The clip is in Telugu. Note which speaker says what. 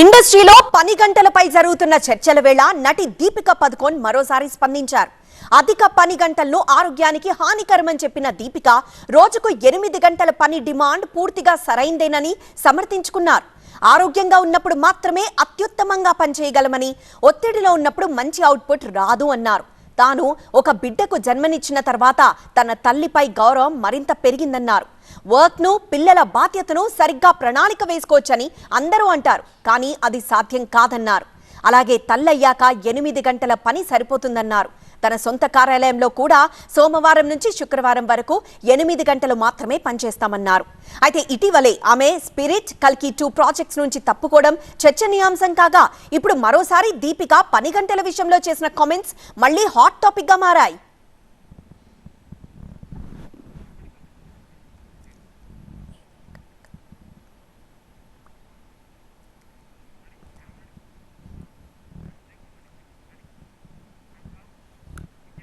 Speaker 1: ఇండస్ట్రీలో పని గంటలపై జరుగుతున్న చర్చల వేళ నటి దీపిక పదుకోన్ మరోసారి స్పందించారు. అధిక పని గంటలను ఆరోగ్యానికి హానికరమని చెప్పిన దీపిక రోజుకు ఎనిమిది గంటల పని డిమాండ్ పూర్తిగా సరైందేనని సమర్థించుకున్నారు. ఆరోగ్యంగా ఉన్నప్పుడు మాత్రమే అత్యుత్తమంగా పనిచేయగలమని ఒత్తిడిలో ఉన్నప్పుడు మంచి అవుట్పుట్ రాదు అన్నారు. తాను ఒక బిడ్డకు జన్మనిచ్చిన తర్వాత తన తల్లిపై గౌరవం మరింత పెరిగిందన్నారు. వర్క్ను పిల్లల బాధ్యతను సరిగ్గా ప్రణాళిక వేసుకోవచ్చని అందరూ అంటారు కానీ అది సాధ్యం కాదన్నారు. అలాగే తల్లయ్యాక ఎనిమిది గంటల పని సరిపోతుందన్నారు. తన సొంత కార్యాలయంలో కూడా సోమవారం నుంచి శుక్రవారం వరకు ఎనిమిది గంటలు మాత్రమే పనిచేస్తామన్నారు. అయితే ఇటీవలే ఆమె స్పిరిట్ కల్కి టూ ప్రాజెక్ట్స్ నుంచి తప్పుకోవడం చర్చనీయాంశం కాగా ఇప్పుడు మరోసారి దీపిక పని గంటల విషయంలో చేసిన కామెంట్స్ మళ్ళీ హాట్ టాపిక్గా మారాయి.